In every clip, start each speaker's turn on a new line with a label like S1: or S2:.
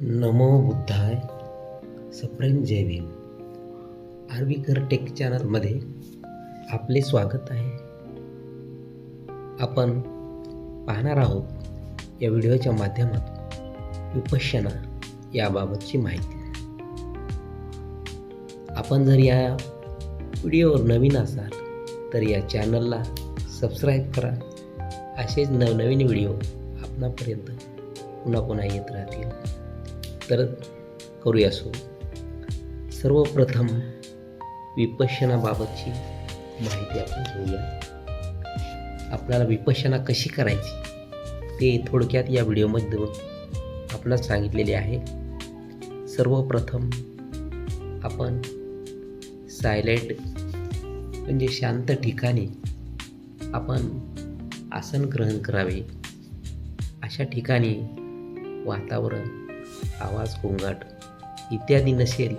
S1: नमो बुद्धाय. सप्रेम जय भीम. आर्वीकर टेक चॅनलमध्ये आपले स्वागत आहे. आपण पाहणार आहोत या व्हिडिओच्या माध्यमातून विपश्यना याबाबतची माहिती. आपण जर या व्हिडिओवर नवीन असाल तर या चॅनलला सबस्क्राईब करा. असेच नवनवीन व्हिडिओ आपणापर्यंत पुन्हा पुन्हा येत राहतील. तर करूया सुरू सर्वप्रथम विपशनाबाबतची माहिती आपण घेऊया. आपल्याला विपशना कशी करायची ते थोडक्यात या व्हिडिओमध्ये आपणास सांगितलेले आहे. सर्वप्रथम आपण सायलेंट म्हणजे शांत ठिकाणी आपण आसन ग्रहण करावे. अशा ठिकाणी वातावरण आवाज गोंगाट इत्यादी नसेल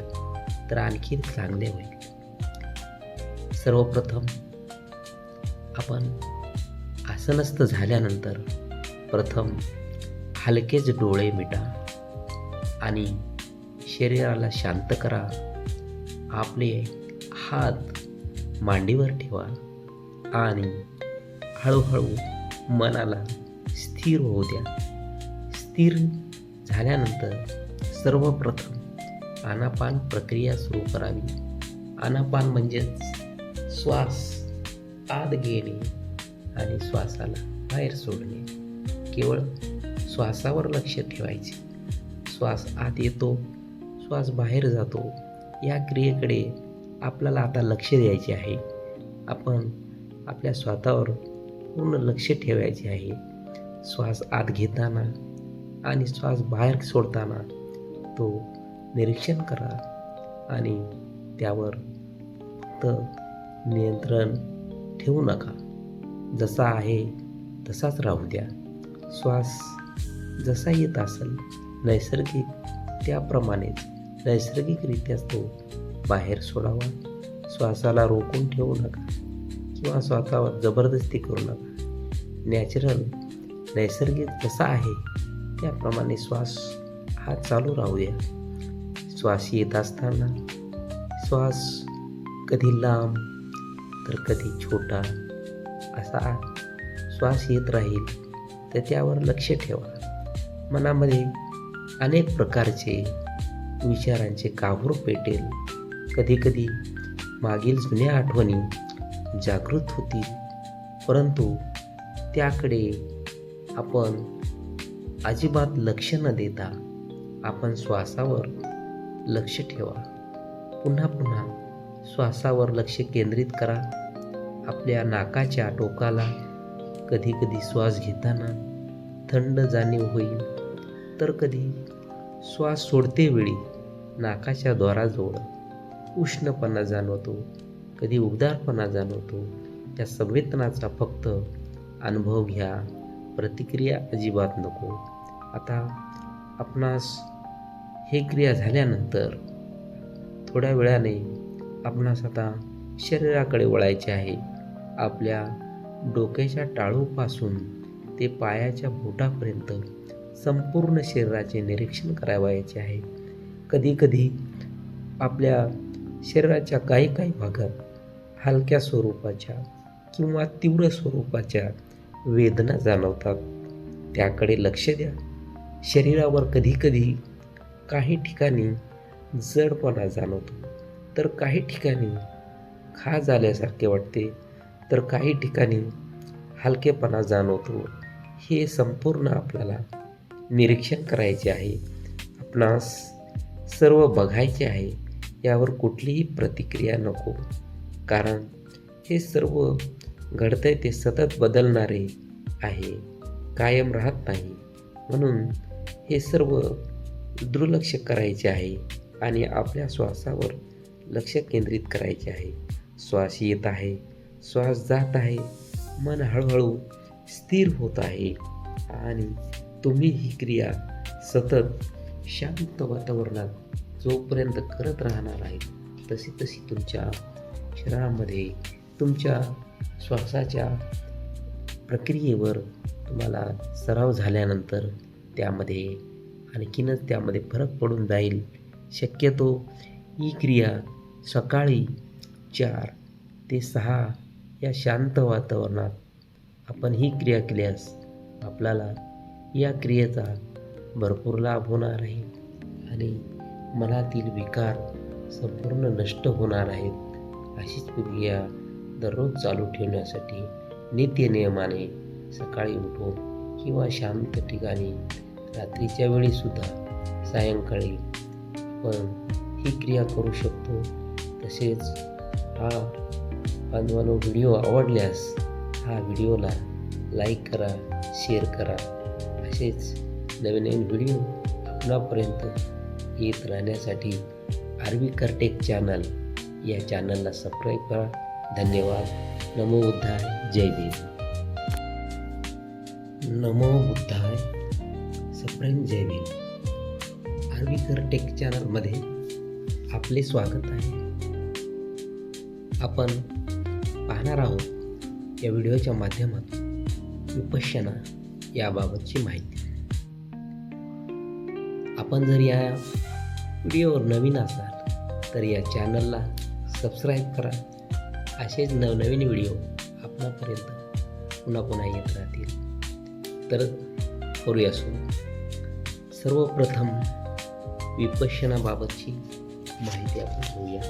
S1: तर आणखी चांगले होईल. सर्वप्रथम आपण आसनस्थ झाल्यानंतर प्रथम हलकेच डोळे मिटा आणि शरीराला शांत करा. आपले हात मांडीवर ठेवा आणि हळूहळू मनाला स्थिर होऊ द्या. स्थिर झाल्यानंतर सर्वप्रथम आनापान प्रक्रिया सुरू करावी. आनापान म्हणजेच श्वास आत घेणे आणि श्वासाला बाहेर सोडणे. केवळ श्वासावर लक्ष ठेवायचे. श्वास आत येतो श्वास बाहेर जातो. या क्रियेकडे आपल्याला आता लक्ष द्यायचे आहे. आपण आपल्या स्वतःवर पूर्ण लक्ष ठेवायचे आहे. श्वास आत घेताना आणि श्वास बाहेर सोडताना तो निरीक्षण करा आणि त्यावर फक्त नियंत्रण ठेवू नका. जसा आहे तसाच राहू द्या. श्वास जसा येत असेल नैसर्गिक त्याप्रमाणेच नैसर्गिकरित्याच तो बाहेर सोडावा. श्वासाला रोखून ठेवू नका किंवा स्वतःवर जबरदस्ती करू नका. नॅचरल नैसर्गिक जसा आहे त्याप्रमाणे श्वास हा चालू राहूया. श्वास येत असताना श्वास कधी लांब तर कधी छोटा असा श्वास येत राहील तर त्यावर लक्ष ठेवा. मनामध्ये अनेक प्रकारचे विचारांचे काहूर पेटेल. कधीकधी मागील जुन्या आठवणी जागृत होतील परंतु त्याकडे आपण अजिबात लक्ष न देता आपण श्वासावर लक्ष ठेवा. पुन्हा पुन्हा श्वासावर लक्ष केंद्रित करा. आपल्या नाकाच्या टोकाला कधी कधी श्वास घेताना थंड जाणीव होईल. तर कधी श्वास सोडते वेळी नाकाच्या द्वाराजवळ उष्णपणा जाणवतो. कधी उबदारपणा जाणवतो. त्या संवेदनाचा फक्त अनुभव घ्या. प्रतिक्रिया अजिबात नको. आता आपणास हे क्रिया झाल्यानंतर थोड्या वेळाने आपणास आता शरीराकडे वळायचे आहे. आपल्या डोक्याच्या टाळूपासून ते पायाच्या बोटापर्यंत संपूर्ण शरीराचे निरीक्षण करावायचे आहे. कधीकधी आपल्या शरीराच्या काही काही भागात हलक्या स्वरूपाच्या किंवा तीव्र स्वरूपाच्या वेदना जाणवतात. त्याकडे लक्ष द्या. शरीरावर कधीकधी काही ठिकाणी जडपणा जाणवतो. तर काही ठिकाणी खा झाल्यासारखे वाटते. तर काही ठिकाणी हलकेपणा जाणवतो. हे संपूर्ण आपल्याला निरीक्षण करायचे आहे. आपणास सर्व बघायचे आहे. यावर कुठलीही प्रतिक्रिया नको. कारण हे सर्व घडतंय ते सतत बदलणारे आहे. कायम राहत नाही. म्हणून हे सर्व दुर्लक्ष करायचे आहे आणि आपल्या श्वासावर लक्ष केंद्रित करायचे आहे. श्वास येत आहे श्वास जात आहे मन हळूहळू स्थिर होत आहे आणि तुम्ही ही क्रिया सतत शांत वातावरणात जोपर्यंत करत राहणार आहे तशी तशी तुमच्या शरीरामध्ये तुमच्या श्वासाच्या प्रक्रियेवर तुम्हाला सराव झाल्यानंतर त्यामध्ये आणखीनच त्यामध्ये फरक पडून जाईल. शक्यतो ही क्रिया सकाळी चार ते सहा या शांत वातावरणात आपण ही क्रिया केल्यास आपल्याला या क्रियेचा भरपूर लाभ होणार आहे आणि मनातील विकार संपूर्ण नष्ट होणार आहेत अशीच क्रिया दररोज चालू ठेवण्यासाठी नित्यनियमाने सकाळी उठून किंवा शांत ठिकाणी रात्रीच्या वेळीसुद्धा सायंकाळी आपण ही क्रिया करू शकतो. तसेच हा बांधवानो व्हिडिओ आवडल्यास हा व्हिडिओला लाईक करा शेअर करा. असेच नवीन नवीन व्हिडिओ आपणापर्यंत येत राहण्यासाठी आरवी करटेक चॅनल या चॅनलला सबस्क्राईब करा. धन्यवाद. नमो बुद्धाय. जय भीम. नमो बुद्धाय. सप्रेम जय आर्वीकर टेक चॅनलमध्ये आपले स्वागत आहे. आपण पाहणार आहोत या व्हिडिओच्या माध्यमातून विपश्यना याबाबतची माहिती. आपण जर या व्हिडिओवर नवीन असाल तर या चॅनलला सबस्क्राईब करा. असेच नवनवीन व्हिडिओ आपणापर्यंत पुन्हा पुन्हा येत राहतील. तर करूया सुरू. सर्वप्रथम विपश्यनाबाबतची माहिती आपण घेऊया.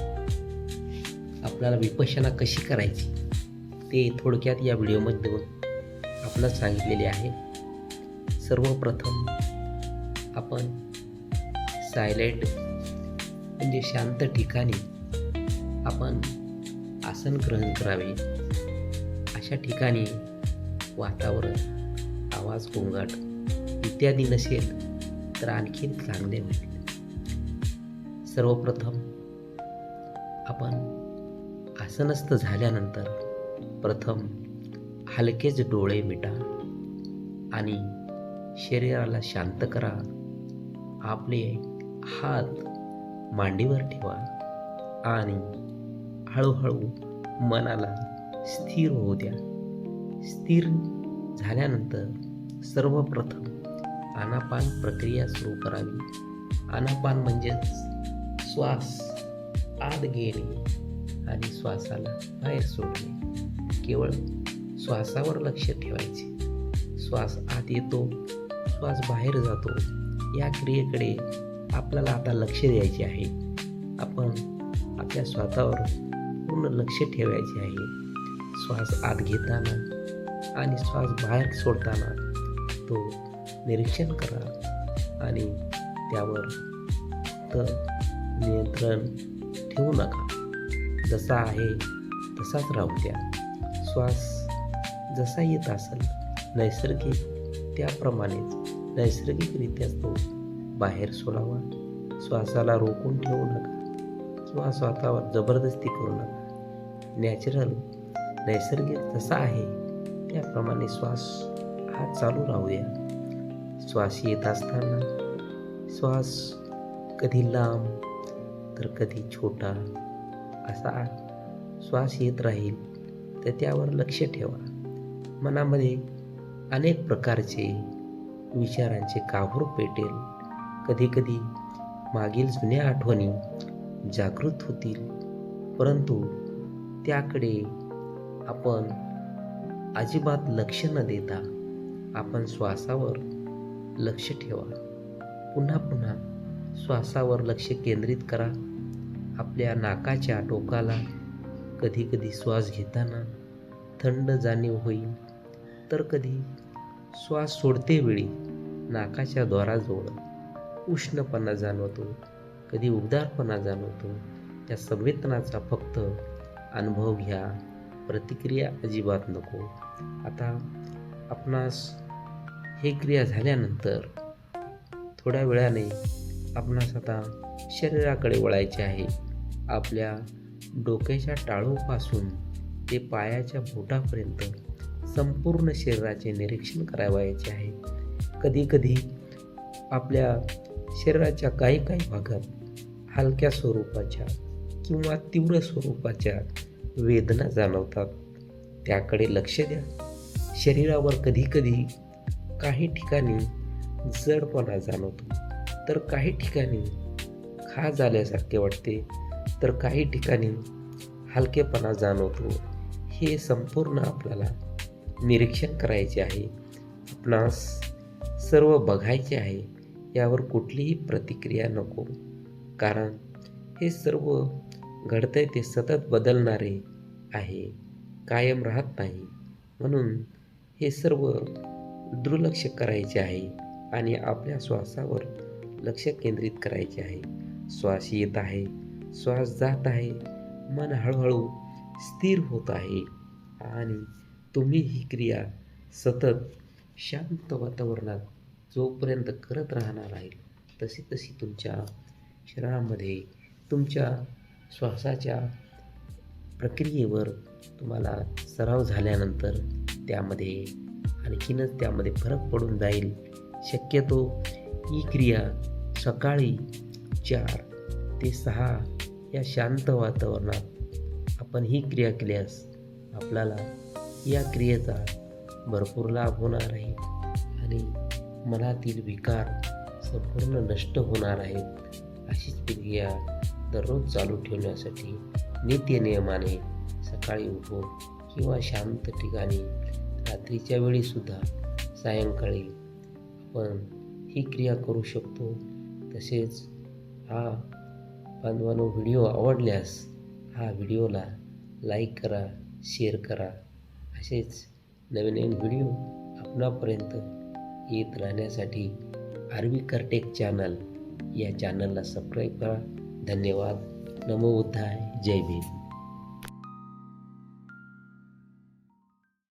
S1: आपल्याला विपश्यना कशी करायची ते थोडक्यात या व्हिडिओमध्ये आपणास सांगितलेले आहे. सर्वप्रथम आपण सायलेंट म्हणजे शांत ठिकाणी आपण आसन ग्रहण करावे. अशा ठिकाणी वातावरण आवाज गोंगाट इत्यादी नसेल तर आणखीन चांगले होईल. सर्वप्रथम आपण आसनस्थ झाल्यानंतर प्रथम हलकेच डोळे मिटा आणि शरीराला शांत करा. आपले हात मांडीवर ठेवा आणि हळूहळू मनाला स्थिर होऊ द्या. स्थिर झाल्यानंतर सर्वप्रथम आनापान प्रक्रिया सुरू करावी. आनापान म्हणजेच श्वास आत घेणे आणि श्वासाला बाहेर सोडणे. केवळ श्वासावर लक्ष ठेवायचे. श्वास आत येतो श्वास बाहेर जातो. या क्रियेकडे आपल्याला आता लक्ष द्यायचे आहे. आपण आपल्या स्वतःवर पूर्ण लक्ष ठेवायचे आहे. श्वास आत घेताना आणि श्वास बाहेर सोडताना तो निरीक्षण करा आणि त्यावर तर नियंत्रण ठेवू नका. जसा आहे तसाच राहू द्या. श्वास जसा येत असेल नैसर्गिक त्याप्रमाणेच नैसर्गिकरित्या तो बाहेर सोडावा. श्वासाला रोखून ठेवू नका किंवा स्वतःवर जबरदस्ती करू नका. नॅचरल नैसर्गिक जसा आहे त्याप्रमाणे श्वास हा चालू राहू द्या श्वास येत असताना. श्वास कधी लांब तर कधी छोटा असा श्वास येत राहील तर त्यावर लक्ष ठेवा. मनामध्ये अनेक प्रकारचे विचारांचे काहूर पेटेल. कधीकधी मागील जुन्या आठवणी जागृत होतील. परंतु त्याकडे आपण अजिबात लक्ष न देता आपण श्वासावर लक्ष ठेवा. पुन्हा पुन्हा श्वासावर लक्ष केंद्रित करा. आपल्या नाकाच्या टोकाला कधीकधी श्वास घेताना थंड जाणीव होईल. तर कधी श्वास सोडते वेळी नाकाच्या द्वाराजवळ उष्णपणा जाणवतो. कधी उबदारपणा जाणवतो. या संवेदनाचा फक्त अनुभव घ्या. प्रतिक्रिया अजिबात नको. आता आपणास हे क्रिया झाल्यानंतर थोड्या वेळाने आपणास आता शरीराकडे वळायचे आहे. आपल्या डोक्याच्या टाळूपासून ते पायाच्या बोटापर्यंत संपूर्ण शरीराचे निरीक्षण करावायचे आहे. कधीकधी आपल्या शरीराच्या काही काही भागात हलक्या स्वरूपाच्या किंवा तीव्र स्वरूपाच्या वेदना जाणवतात. त्याकडे लक्ष द्या. शरीरावर कधीकधी काही ठिकाणी जडपणा जाणवतो. तर काही ठिकाणी खा झाल्यासारखे वाटते. तर काही ठिकाणी हलकेपणा जाणवतो. हे संपूर्ण आपल्याला निरीक्षण करायचे आहे. आपणास सर्व बघायचे आहे. यावर कुठलीही प्रतिक्रिया नको. कारण हे सर्व घडतंय ते सतत बदलणारे आहे. कायम राहत नाही. म्हणून हे सर्व दुर्लक्ष करायचे आहे आणि आपल्या श्वासावर लक्ष केंद्रित करायचे आहे. श्वास येत आहे श्वास जात आहे मन हळूहळू स्थिर होत आहे आणि तुम्ही ही क्रिया सतत शांत वातावरणात जोपर्यंत करत राहणार आहे तशी तशी तुमच्या शरीरामध्ये तुमच्या श्वासाच्या प्रक्रियेवर तुम्हाला सराव झाल्यानंतर त्यामध्ये आणखीनच त्यामध्ये फरक पडून जाईल. शक्यतो ही क्रिया सकाळी चार ते सहा या शांत वातावरणात आपण ही क्रिया केल्यास आपल्याला या क्रियेचा भरपूर लाभ होणार आहे आणि मनातील विकार संपूर्ण नष्ट होणार आहेत. अशीच क्रिया दररोज चालू ठेवण्यासाठी नित्यनियमाने सकाळी उठून किंवा शांत ठिकाणी रात्रीच्या वेळीसुद्धा सायंकाळी आपण ही क्रिया करू शकतो. तसेच हा बांधवानो व्हिडिओ आवडल्यास हा व्हिडिओला लाईक करा शेअर करा. असेच नवीन नवीन व्हिडिओ आपणापर्यंत येत राहण्यासाठी आरवी करटेक चॅनल या चॅनलला सबस्क्राईब करा. धन्यवाद. नमो उद्धाय जय भीम.